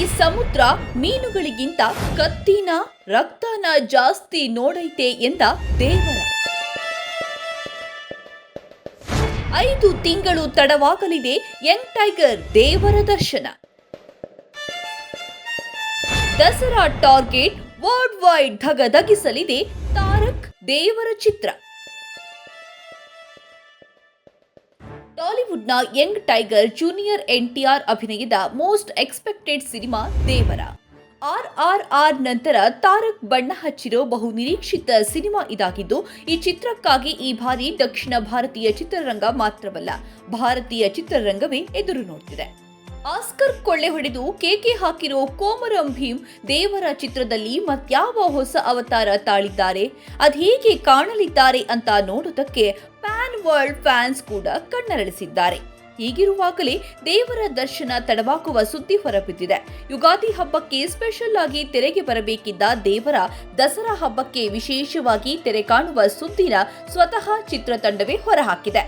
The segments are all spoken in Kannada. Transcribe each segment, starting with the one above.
ಈ ಸಮುದ್ರ ಮೀನುಗಳಿಗಿಂತ ಕತ್ತಿನ ರಕ್ತನ ಜಾಸ್ತಿ ನೋಡೈತೆ ಎಂದ ದೇವರ. ಐದು ತಿಂಗಳು ತಡವಾಗಲಿದೆ ಯಂಗ್ ಟೈಗರ್ ದೇವರ ದರ್ಶನ. ದಸರಾ ಟಾರ್ಗೆಟ್ ವರ್ಲ್ಡ್ ವೈಡ್ ಧಗಧಗಿಸಲಿದೆ ತಾರಕ್ ದೇವರ ಚಿತ್ರ. ಟಾಲಿವುಡ್ನ ಯಂಗ್ ಟೈಗರ್ ಜೂನಿಯರ್ ಎನ್ಟಿಆರ್ ಅಭಿನಯದ most expected cinema Devara. R R R ನಂತರ ತಾರಕ್ ಬಣ್ಣ ಹಚ್ಚಿರೋ ಬಹು ನಿರೀಕ್ಷಿತ ಸಿನಿಮಾ ಇದಾಗಿದ್ದು, ಈ ಚಿತ್ರಕ್ಕಾಗಿ ಈ ಬಾರಿ ದಕ್ಷಿಣ ಭಾರತೀಯ ಚಿತ್ರರಂಗ ಮಾತ್ರವಲ್ಲ, ಭಾರತೀಯ ಚಿತ್ರರಂಗವೇ ಎದುರು ನೋಡ್ತಿದೆ. ಆಸ್ಕರ್ ಕೊಳ್ಳೆ ಹೊಡೆದು ಕೇಕೆ ಹಾಕಿರೋ ಕೋಮರಂ ಭೀಮ್ ದೇವರ ಚಿತ್ರದಲ್ಲಿ ಮತ್ಯಾವ ಹೊಸ ಅವತಾರ ತಾಳಿದ್ದಾರೆ. ಅದ್ಹೇಗೆ ಕಾಣಲಿದ್ದಾರೆ ಅಂತ ನೋಡೋದಕ್ಕೆ ಪ್ಯಾನ್ ವರ್ಲ್ಡ್ ಫ್ಯಾನ್ಸ್ ಕೂಡ ಕಣ್ಣರಳಿಸಿದ್ದಾರೆ. ಹೀಗಿರುವಾಗಲೇ ದೇವರ ದರ್ಶನ ತಡವಾಗುವ ಸುದ್ದಿ ಹೊರಬಿದ್ದಿದೆ. ಯುಗಾದಿ ಹಬ್ಬಕ್ಕೆ ಸ್ಪೆಷಲ್ ಆಗಿ ತೆರೆಗೆ ಬರಬೇಕಿದ್ದ ದೇವರ ದಸರಾ ಹಬ್ಬಕ್ಕೆ ವಿಶೇಷವಾಗಿ ತೆರೆ ಕಾಣುವ ಸುದ್ದಿನ ಸ್ವತಃ ಚಿತ್ರತಂಡವೇ ಹೊರಹಾಕಿದೆ.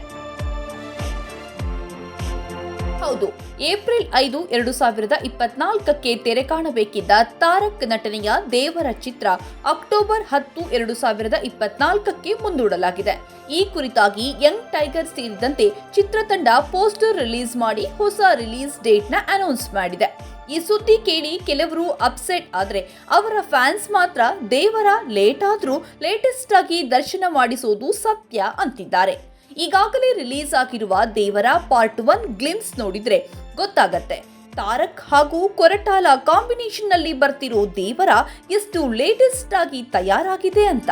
ಹೌದು. ಏಪ್ರಿಲ್ ಐದು, ಎರಡು ಸಾವಿರದ ಇಪ್ಪತ್ನಾಲ್ಕಕ್ಕೆ ತೆರೆ ಕಾಣಬೇಕಿದ್ದ ತಾರಕ್ ನಟನೆಯ ದೇವರ ಚಿತ್ರ ಅಕ್ಟೋಬರ್ ಹತ್ತು, ಎರಡು ಸಾವಿರದ ಇಪ್ಪತ್ನಾಲ್ಕಕ್ಕೆ ಮುಂದೂಡಲಾಗಿದೆ. ಈ ಕುರಿತಾಗಿ ಯಂಗ್ ಟೈಗರ್ ಸೇರಿದಂತೆ ಚಿತ್ರತಂಡ ಪೋಸ್ಟರ್ ರಿಲೀಸ್ ಮಾಡಿ ಹೊಸ ರಿಲೀಸ್ ಡೇಟ್ನ ಅನೌನ್ಸ್ ಮಾಡಿದೆ. ಈ ಸುದ್ದಿ ಕೇಳಿ ಕೆಲವರು ಅಪ್ಸೆಟ್ ಆದರೆ ಅವರ ಫ್ಯಾನ್ಸ್ ಮಾತ್ರ ದೇವರ ಲೇಟ್ ಆದರೂ ಲೇಟೆಸ್ಟ್ ಆಗಿ ದರ್ಶನ ಮಾಡಿಸೋದು ಸತ್ಯ ಅಂತಿದ್ದಾರೆ. ಈಗಾಗಲೇ ರಿಲೀಸ್ ಆಗಿರುವ ದೇವರ ಪಾರ್ಟ್ ಒನ್ ಗ್ಲಿಮ್ಸ್ ನೋಡಿದ್ರೆ ಗೊತ್ತಾಗತ್ತೆ. ತಾರಕ್ ಹಾಗೂ ಕೊರಟಾಲ ಕಾಂಬಿನೇಷನ್ನಲ್ಲಿ ಬರ್ತಿರೋ ದೇವರ ಎಷ್ಟು ಲೇಟೆಸ್ಟ್ ಆಗಿ ತಯಾರಾಗಿದೆ ಅಂತ.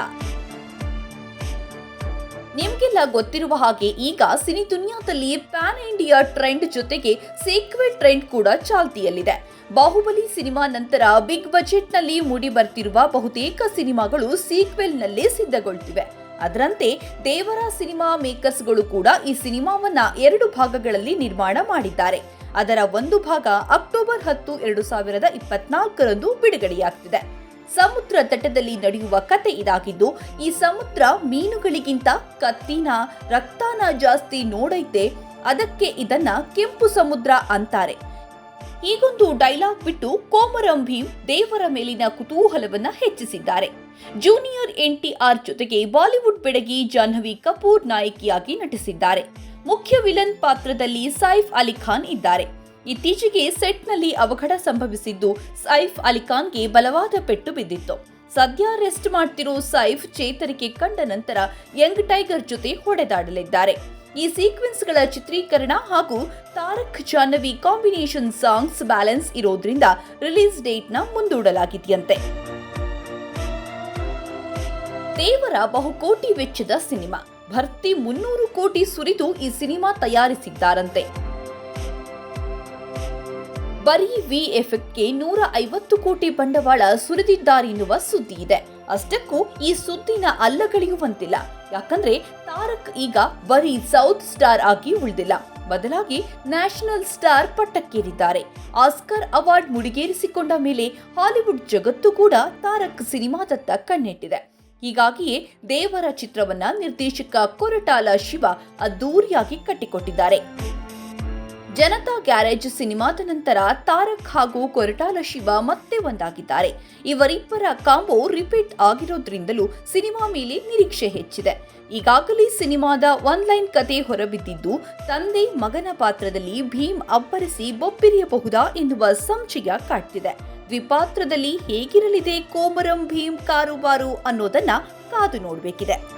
ನಿಮ್ಗೆಲ್ಲ ಗೊತ್ತಿರುವ ಹಾಗೆ ಈಗ ಸಿನಿ ದುನಿಯಾದಲ್ಲಿ ಪ್ಯಾನ್ ಇಂಡಿಯಾ ಟ್ರೆಂಡ್ ಜೊತೆಗೆ ಸೀಕ್ವೆಲ್ ಟ್ರೆಂಡ್ ಕೂಡ ಚಾಲ್ತಿಯಲ್ಲಿದೆ. ಬಾಹುಬಲಿ ಸಿನಿಮಾ ನಂತರ ಬಿಗ್ ಬಜೆಟ್ನಲ್ಲಿ ಮೂಡಿ ಬರ್ತಿರುವ ಬಹುತೇಕ ಸಿನಿಮಾಗಳು ಸೀಕ್ವೆಲ್ ನಲ್ಲೇ ಸಿದ್ಧಗೊಳ್ತಿವೆ. ಅದರಂತೆ ದೇವರ ಸಿನಿಮಾ ಮೇಕರ್ಸ್ಗಳು ಕೂಡ ಈ ಸಿನಿಮಾವನ್ನ ಎರಡು ಭಾಗಗಳಲ್ಲಿ ನಿರ್ಮಾಣ ಮಾಡಿದ್ದಾರೆ. ಅದರ ಒಂದು ಭಾಗ ಅಕ್ಟೋಬರ್ ಹತ್ತು, ಎರಡು ಸಾವಿರದ ಇಪ್ಪತ್ನಾಲ್ಕರಂದು ಬಿಡುಗಡೆಯಾಗ್ತಿದೆ. ಸಮುದ್ರ ತಟದಲ್ಲಿ ನಡೆಯುವ ಕತೆ ಇದಾಗಿದ್ದು, ಈ ಸಮುದ್ರ ಮೀನುಗಳಿಗಿಂತ ಕತ್ತಿನ ರಕ್ತಾನ ಜಾಸ್ತಿ ನೋಡೈತೆ, ಅದಕ್ಕೆ ಇದನ್ನ ಕೆಂಪು ಸಮುದ್ರ ಅಂತಾರೆ. ಈಗೊಂದು ಡೈಲಾಗ್ ಬಿಟ್ಟು ಕೋಮರಂ ಭೀಮ್ ದೇವರ ಮೇಲಿನ ಕುತೂಹಲವನ್ನ ಹೆಚ್ಚಿಸಿದ್ದಾರೆ. ಜೂನಿಯರ್ ಎನ್ಟಿಆರ್ ಜೊತೆಗೆ ಬಾಲಿವುಡ್ ಬೆಡಗಿ ಜಾಹ್ನವಿ ಕಪೂರ್ ನಾಯಕಿಯಾಗಿ ನಟಿಸಿದ್ದಾರೆ. ಮುಖ್ಯ ವಿಲನ್ ಪಾತ್ರದಲ್ಲಿ ಸೈಫ್ ಅಲಿ ಖಾನ್ ಇದ್ದಾರೆ. ಇತ್ತೀಚೆಗೆ ಸೆಟ್ನಲ್ಲಿ ಅವಘಡ ಸಂಭವಿಸಿದ್ದು ಸೈಫ್ ಅಲಿ ಖಾನ್ಗೆ ಬಲವಾದ ಪೆಟ್ಟು ಬಿದ್ದಿತ್ತು. ಸದ್ಯ ರೆಸ್ಟ್ ಮಾಡ್ತಿರೋ ಸೈಫ್ ಚೇತರಿಕೆ ಕಂಡ ನಂತರ ಯಂಗ್ ಟೈಗರ್ ಜೊತೆ ಹೊಡೆದಾಡಲಿದ್ದಾರೆ. ಈ ಸೀಕ್ವೆನ್ಸ್ಗಳ ಚಿತ್ರೀಕರಣ ಹಾಗೂ Tarak Janhvi combination songs balance ಇರೋದ್ರಿಂದ ರಿಲೀಸ್ ಡೇಟ್ನ ಮುಂದೂಡಲಾಗಿದೆಯಂತೆ. ದೇವರ ಬಹುಕೋಟಿ ವೆಚ್ಚದ ಸಿನಿಮಾ. ಭರ್ತಿ ಮುನ್ನೂರು ಕೋಟಿ ಸುರಿದು ಈ ಸಿನಿಮಾ ತಯಾರಿಸಿದ್ದಾರಂತೆ. ಬರೀ ವಿ ಎಫೆಕ್ಟ್ಗೆ ನೂರ ಐವತ್ತು ಕೋಟಿ ಬಂಡವಾಳ ಸುರಿದಿದ್ದಾರೆನ್ನುವ ಸುದ್ದಿ ಇದೆ. ಅಷ್ಟಕ್ಕೂ ಈ ಸುದ್ದಿನ ಅಲ್ಲಗಳೆಯುವಂತಿಲ್ಲ. ಯಾಕಂದ್ರೆ ತಾರಕ್ ಈಗ ಬರೀ ಸೌತ್ ಸ್ಟಾರ್ ಆಗಿ ಉಳಿದಿಲ್ಲ. ಬದಲಾಗಿ ನ್ಯಾಷನಲ್ ಸ್ಟಾರ್ ಪಟ್ಟಕ್ಕೇರಿದ್ದಾರೆ. ಆಸ್ಕರ್ ಅವಾರ್ಡ್ ಮುಡಿಗೇರಿಸಿಕೊಂಡ ಮೇಲೆ ಹಾಲಿವುಡ್ ಜಗತ್ತು ಕೂಡ ತಾರಕ್ ಸಿನಿಮಾದತ್ತ ಕಣ್ಣಿಟ್ಟಿದೆ. ಹೀಗಾಗಿಯೇ ದೇವರ ಚಿತ್ರವನ್ನ ನಿರ್ದೇಶಕ ಕೊರಟಾಲ ಶಿವ ಅದ್ದೂರಿಯಾಗಿ ಕಟ್ಟಿಕೊಟ್ಟಿದ್ದಾರೆ. ಜನತಾ ಗ್ಯಾರೇಜ್ ಸಿನಿಮಾದ ನಂತರ ತಾರಕ್ ಹಾಗೂ ಕೊರಟಾಲ ಶಿವ ಮತ್ತೆ ಒಂದಾಗಿದ್ದಾರೆ. ಇವರಿಬ್ಬರ ಕಾಂಬೋ ರಿಪೀಟ್ ಆಗಿರೋದ್ರಿಂದಲೂ ಸಿನಿಮಾ ಮೇಲೆ ನಿರೀಕ್ಷೆ ಹೆಚ್ಚಿದೆ. ಈಗಾಗಲೇ ಸಿನಿಮಾದ ಒನ್ಲೈನ್ ಕತೆ ಹೊರಬಿದ್ದಿದ್ದು, ತಂದೆ ಮಗನ ಪಾತ್ರದಲ್ಲಿ ಭೀಮ್ ಅಬ್ಬರಿಸಿ ಬೊಬ್ಬಿರಿಯಬಹುದಾ ಎನ್ನುವ ಸಂಶಯ ಕಾಡ್ತಿದೆ. ದ್ವಿಪಾತ್ರದಲ್ಲಿ ಹೇಗಿರಲಿದೆ ಕೋಮರಂ ಭೀಮ್ ಕಾರುಬಾರು ಅನ್ನೋದನ್ನ ಕಾದು ನೋಡಬೇಕಿದೆ.